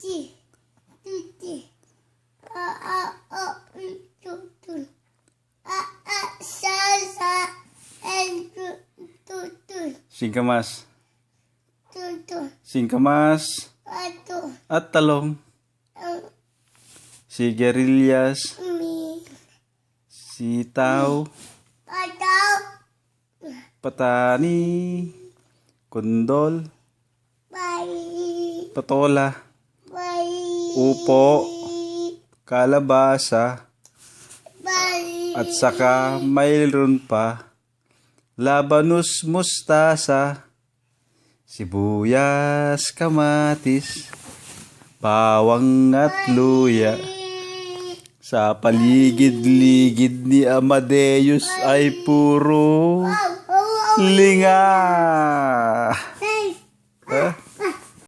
tutu. Ati. Tuti. A a o u tutu. A a sa sa en tu tutu. Singkamas. Tutu. Singkamas. Atu. At talong. Ang Sigarilyas. mi. Sitaw. Pataw. Patani. Kundol. Bye. Patola. Upo. Kalabasa. At saka mayroon pa labanus mustasa, sibuyas, kamatis, bawang at luya. Sa paligid-ligid ni Amadeus ay puro linga.